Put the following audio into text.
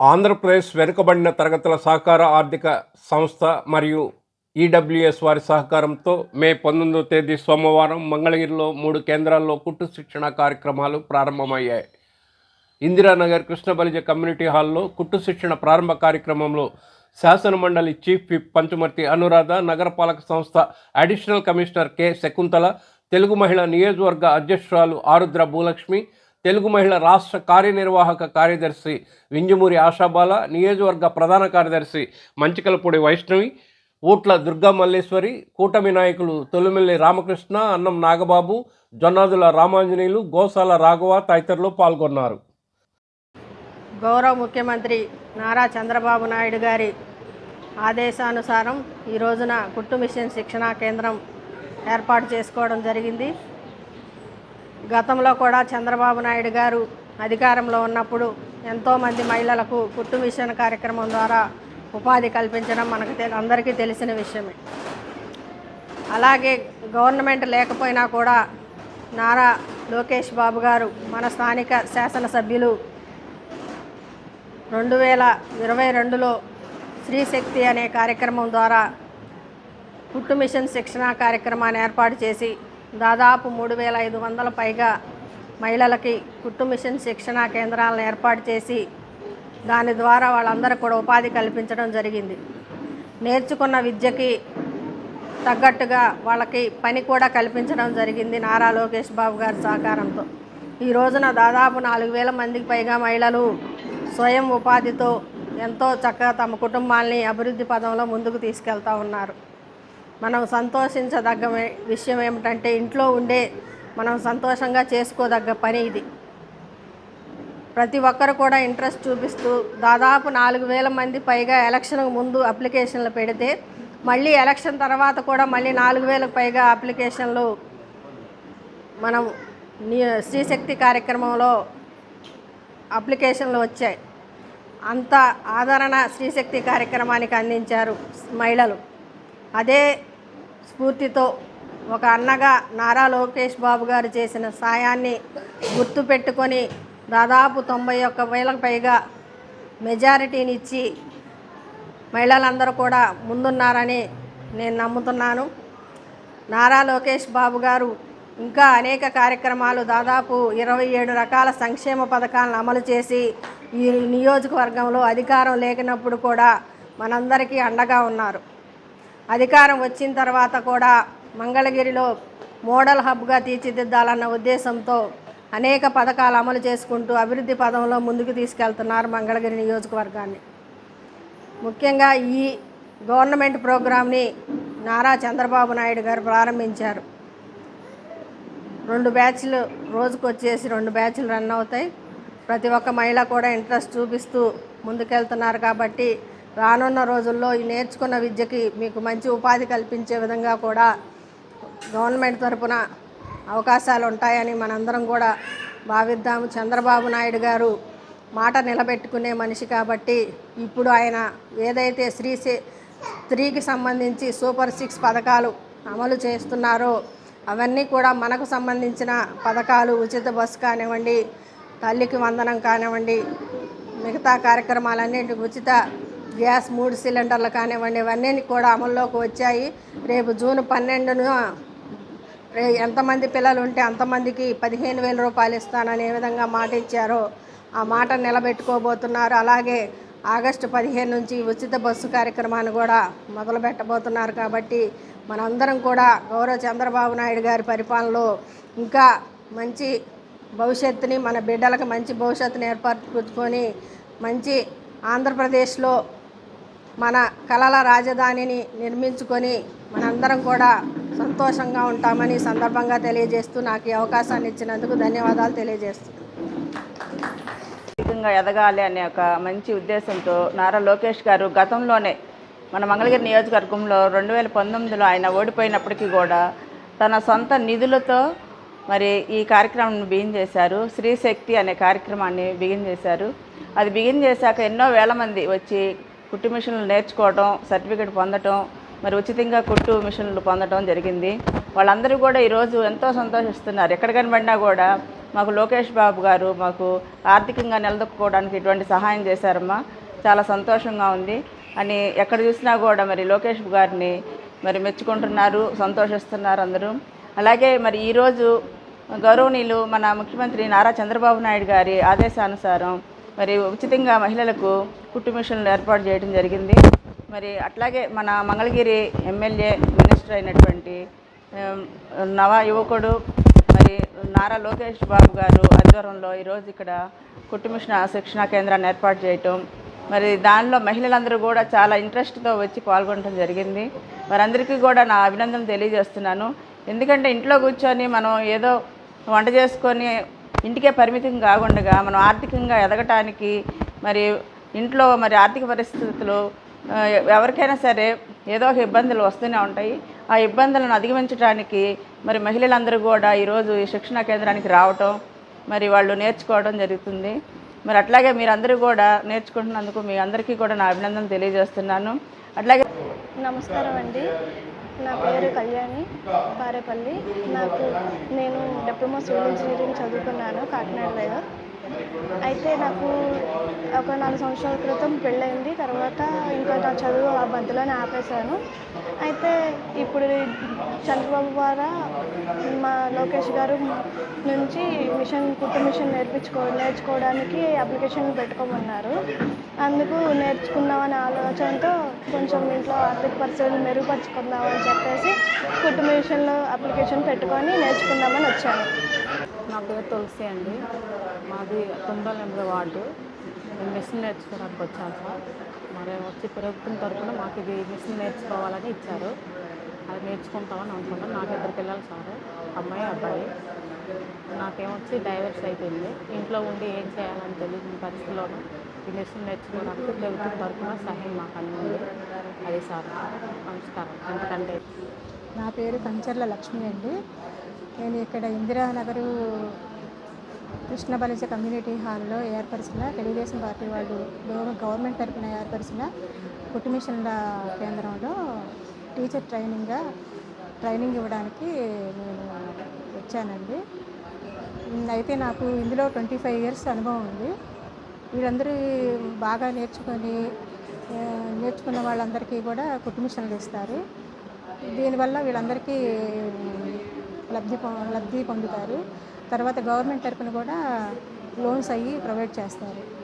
ఆంధ్రప్రదేశ్ వెనుకబడిన తరగతుల సహకార ఆర్థిక సంస్థ మరియు ఈడబ్ల్యూఎస్ వారి సహకారంతో మే పంతొమ్మిదో తేదీ సోమవారం మంగళగిరిలో మూడు కేంద్రాల్లో కుట్టు శిక్షణ కార్యక్రమాలు ప్రారంభమయ్యాయి. ఇందిరానగర్ కృష్ణబలిజ కమ్యూనిటీ హాల్లో కుట్టు శిక్షణ ప్రారంభ కార్యక్రమంలో శాసన మండలి చీఫ్ విప్ పంచుమర్తి అనురాధ నగరపాలక సంస్థ additional commissioner K Shakuntala Telugu Mahila నియోజకవర్గ అధ్యక్షురాలు ఆరుద్ర భూలక్ష్మి తెలుగు మహిళ రాష్ట్ర కార్యనిర్వాహక కార్యదర్శి వింజమూరి ఆశాబాల నియోజకవర్గ ప్రధాన కార్యదర్శి మంచికలపూడి వైష్ణవి ఊట్ల దుర్గా మల్లేశ్వరి కూటమి నాయకులు తొలిమిల్లి రామకృష్ణ అన్నం నాగబాబు జొన్నాదుల రామాంజనేయులు గోసాల రాఘవ తదితరులు పాల్గొన్నారు. గౌరవ ముఖ్యమంత్రి నారా చంద్రబాబు నాయుడు గారి ఆదేశానుసారం ఈ రోజున కుట్టు మిషన్ శిక్షణా కేంద్రం ఏర్పాటు చేసుకోవడం జరిగింది. గతంలో కూడా చంద్రబాబు నాయుడు గారు అధికారంలో ఉన్నప్పుడు ఎంతోమంది మహిళలకు కుట్టు మిషన్ కార్యక్రమం ద్వారా ఉపాధి కల్పించడం మనకు అందరికీ తెలిసిన విషయమే. అలాగే గవర్నమెంట్ లేకపోయినా కూడా నారా లోకేష్ బాబు గారు మన స్థానిక శాసనసభ్యులు రెండు వేల ఇరవై రెండులో స్త్రీశక్తి అనే కార్యక్రమం ద్వారా కుట్టు మిషన్ శిక్షణ కార్యక్రమాన్ని ఏర్పాటు చేసి దాదాపు మూడు వేల ఐదు వందల పైగా మహిళలకి కుట్టు మిషన్ శిక్షణా కేంద్రాలను ఏర్పాటు చేసి దాని ద్వారా వాళ్ళందరూ కూడా ఉపాధి కల్పించడం జరిగింది. నేర్చుకున్న విద్యకి తగ్గట్టుగా వాళ్ళకి పని కూడా కల్పించడం జరిగింది నారా లోకేష్ బాబు గారి సహకారంతో. ఈ రోజున దాదాపు నాలుగు వేల మందికి పైగా మహిళలు స్వయం ఉపాధితో ఎంతో చక్కగా తమ కుటుంబాల్ని అభివృద్ధి పదంలో ముందుకు తీసుకెళ్తా ఉన్నారు. మనం సంతోషించదగ్గ విషయం ఏమిటంటే ఇంట్లో ఉండే మనం సంతోషంగా చేసుకోదగ్గ పని ఇది. ప్రతి ఒక్కరు కూడా ఇంట్రెస్ట్ చూపిస్తూ దాదాపు నాలుగు వేల మంది పైగా ఎలక్షన్కు ముందు అప్లికేషన్లు పెడితే మళ్ళీ ఎలక్షన్ తర్వాత కూడా మళ్ళీ నాలుగు వేలకు పైగా అప్లికేషన్లు మనం నీ శ్రీశక్తి కార్యక్రమంలో అప్లికేషన్లు వచ్చాయి. అంత ఆదరణ శ్రీశక్తి కార్యక్రమానికి అందించారు మహిళలు. అదే స్ఫూర్తితో ఒక అన్నగా నారా లోకేష్ బాబు గారు చేసిన సాయాన్ని గుర్తుపెట్టుకొని దాదాపు తొంభై ఒక్క వేలకు పైగా మెజారిటీని ఇచ్చి మహిళలందరూ కూడా ముందున్నారని నేను నమ్ముతున్నాను. నారా లోకేష్ బాబు గారు ఇంకా అనేక కార్యక్రమాలు దాదాపు ఇరవై ఏడు రకాల సంక్షేమ పథకాలను అమలు చేసి ఈ నియోజకవర్గంలో అధికారం లేకినప్పుడు కూడా మనందరికీ అండగా ఉన్నారు. అధికారం వచ్చిన తర్వాత కూడా మంగళగిరిలో మోడల్ హబ్గా తీర్చిదిద్దాలన్న ఉద్దేశంతో అనేక పథకాలు అమలు చేసుకుంటూ అభివృద్ధి పదంలో ముందుకు తీసుకెళ్తున్నారు మంగళగిరి నియోజకవర్గాన్ని. ముఖ్యంగా ఈ గవర్నమెంట్ ప్రోగ్రామ్ని నారా చంద్రబాబు నాయుడు గారు ప్రారంభించారు. రెండు బ్యాచ్లు రోజుకు వచ్చేసి రెండు బ్యాచ్లు రన్ అవుతాయి. ప్రతి ఒక్క మహిళ కూడా ఇంట్రెస్ట్ చూపిస్తూ ముందుకెళ్తున్నారు కాబట్టి రానున్న రోజుల్లో ఈ నేర్చుకున్న విద్యకి మీకు మంచి ఉపాధి కల్పించే విధంగా కూడా గవర్నమెంట్ తరపున అవకాశాలు ఉంటాయని మనందరం కూడా భావిద్దాము. చంద్రబాబు నాయుడు గారు మాట నిలబెట్టుకునే మనిషి కాబట్టి ఇప్పుడు ఆయన ఏదైతే స్త్రీ స్త్రీకి సంబంధించి సూపర్ సిక్స్ పథకాలు అమలు చేస్తున్నారో అవన్నీ కూడా మనకు సంబంధించిన పథకాలు ఉచిత బస్సు కానివ్వండి తల్లికి వందనం కానివ్వండి మిగతా కార్యక్రమాలన్నింటి ఉచిత గ్యాస్ మూడు సిలిండర్లు కానివ్వండి ఇవన్నీ కూడా అమల్లోకి వచ్చాయి. రేపు జూన్ పన్నెండున ఎంతమంది పిల్లలు ఉంటే అంతమందికి పదిహేను వేల రూపాయలు ఇస్తానని ఏ విధంగా మాట ఇచ్చారో ఆ మాట నిలబెట్టుకోబోతున్నారు. అలాగే ఆగస్టు పదిహేను నుంచి ఉచిత బస్సు కార్యక్రమాన్ని కూడా మొదలు పెట్టబోతున్నారు కాబట్టి మనందరం కూడా గౌరవ చంద్రబాబు నాయుడు గారి పరిపాలనలో ఇంకా మంచి భవిష్యత్తుని మన బిడ్డలకు మంచి భవిష్యత్తుని ఏర్పరచుకొని మంచి ఆంధ్రప్రదేశ్లో మన కళల రాజధానిని నిర్మించుకొని మనందరం కూడా సంతోషంగా ఉంటామని సందర్భంగా తెలియజేస్తూ నాకు ఈ అవకాశాన్ని ఇచ్చినందుకు ధన్యవాదాలు తెలియజేస్తూ. ఆర్థికంగా ఎదగాలి అనే ఒక మంచి ఉద్దేశంతో నారా లోకేష్ గారు గతంలోనే మన మంగళగిరి నియోజకవర్గంలో రెండు వేల పంతొమ్మిదిలో ఆయన ఓడిపోయినప్పటికీ కూడా తన సొంత నిధులతో మరి ఈ కార్యక్రమం బిగిన్ చేశారు. శ్రీశక్తి అనే కార్యక్రమాన్ని బిగిన్ చేశారు. అది బిగిన్ చేశాక ఎన్నో వేల మంది వచ్చి కుట్టు మిషన్లు నేర్చుకోవడం సర్టిఫికేట్ పొందటం మరి ఉచితంగా కుట్టు మిషన్లు పొందడం జరిగింది. వాళ్ళందరూ కూడా ఈరోజు ఎంతో సంతోషిస్తున్నారు. ఎక్కడ కనబడినా కూడా మాకు లోకేష్ బాబు గారు మాకు ఆర్థికంగా నిలదొక్కుకోవడానికి ఇటువంటి సహాయం చేశారమ్మా. చాలా సంతోషంగా ఉంది. అని ఎక్కడ చూసినా కూడా మరి లోకేష్ గారిని మరి మెచ్చుకుంటున్నారు సంతోషిస్తున్నారు అందరూ. అలాగే మరి ఈరోజు గౌరవనీయులు మన ముఖ్యమంత్రి నారా చంద్రబాబు నాయుడు గారి ఆదేశానుసారం మరి ఉచితంగా మహిళలకు కుట్టు మిషన్లు ఏర్పాటు చేయడం జరిగింది. మరి అట్లాగే మన మంగళగిరి ఎమ్మెల్యే మినిస్టర్ అయినటువంటి నవ యువకుడు మరి నారా లోకేష్ బాబు గారు ఆధ్వర్యంలో ఈరోజు ఇక్కడ కుట్టు మిషన్ శిక్షణా కేంద్రాన్ని ఏర్పాటు చేయటం మరి దానిలో మహిళలందరూ కూడా చాలా ఇంట్రెస్ట్తో వచ్చి పాల్గొనడం జరిగింది. వారందరికీ కూడా నా అభినందనలు తెలియజేస్తున్నాను. ఎందుకంటే ఇంట్లో కూర్చొని మనం ఏదో వంట చేసుకొని ఇంటికే పరిమితం కాకుండా మనం ఆర్థికంగా ఎదగటానికి మరి ఇంట్లో మరి ఆర్థిక పరిస్థితులు ఎవరికైనా సరే ఏదో ఒక ఇబ్బందులు వస్తూనే ఉంటాయి. ఆ ఇబ్బందులను అధిగమించడానికి మరి మహిళలందరూ కూడా ఈరోజు ఈ శిక్షణా కేంద్రానికి రావటం మరి వాళ్ళు నేర్చుకోవడం జరుగుతుంది. మరి అట్లాగే మీరందరూ కూడా నేర్చుకుంటున్నందుకు మీ అందరికీ కూడా నా అభినందన తెలియజేస్తున్నాను. అట్లాగే నమస్కారం అండి. నా పేరు కళ్యాణి పారేపల్లి నాకు నేను డిప్లొమా సివిల్ ఇంజనీరింగ్ చదువుకున్నాను కాకినాడలో అయితే నాకు ఒక నాలుగు సంవత్సరాల క్రితం పెళ్ళైంది తర్వాత ఇంకా నా చదువు ఆ మధ్యలోనే ఆపేశాను. అయితే ఇప్పుడు చంద్రబాబు ద్వారా మా లోకేష్ గారు నుంచి మిషన్ కుట్టు మిషన్ నేర్పించుకో నేర్చుకోవడానికి అప్లికేషన్ పెట్టుకోమన్నారు. అందుకు నేర్చుకుందామనే ఆలోచనతో కొంచెం ఇంట్లో ఆర్థిక పరిస్థితులు మెరుగుపరుచుకుందామని చెప్పేసి కుట్టు మిషన్లో అప్లికేషన్ పెట్టుకొని నేర్చుకుందామని వచ్చాను. నా పేరు తులసి అండి. మాది తొమ్మిదో వార్డు. నేను మిషన్ నేర్చుకోవడానికి వచ్చాను సార్. మరి వచ్చి ప్రభుత్వం తరఫున మాకు ఇది మిషన్ నేర్చుకోవాలని ఇచ్చారు. అది నేర్చుకుంటామని అనుకున్నాను నాకు ఇద్దరు పిల్లలు సార్ అమ్మాయి అబ్బాయి. నాకేమొచ్చి డైవర్స్ అయిపోయింది. ఇంట్లో ఉండి ఏం చేయాలని తెలియని పరిస్థితుల్లోనూ ఈ మిషన్ నేర్చుకోవడానికి ప్రభుత్వం తరఫున సహాయం మాకు అందింది. అది సార్. నమస్కారం. ఎందుకంటే నా పేరు కంచర్ల లక్ష్మి అండి. నేను ఇక్కడ ఇందిరానగరు కృష్ణబలిజ కమ్యూనిటీ హాల్లో ఏర్పరిచిన తెలుగుదేశం పార్టీ వాళ్ళు గవర్నమెంట్ తరఫున ఏర్పరిచిన కుటుంబిషన్ల కేంద్రంలో టీచర్ ట్రైనింగ్గా ట్రైనింగ్ ఇవ్వడానికి నేను వచ్చానండి. అయితే నాకు ఇందులో ట్వంటీ ఫైవ్ ఇయర్స్ అనుభవం ఉంది. వీళ్ళందరూ బాగా నేర్చుకొని నేర్చుకున్న వాళ్ళందరికీ కూడా కుటుంబిషన్లు ఇస్తారు. దీనివల్ల వీళ్ళందరికీ లబ్ధి పొ- లబ్ధి పొందుతారు. తర్వాత గవర్నమెంట్ తరఫున కూడా లోన్స్ అయ్యి ప్రొవైడ్ చేస్తారు.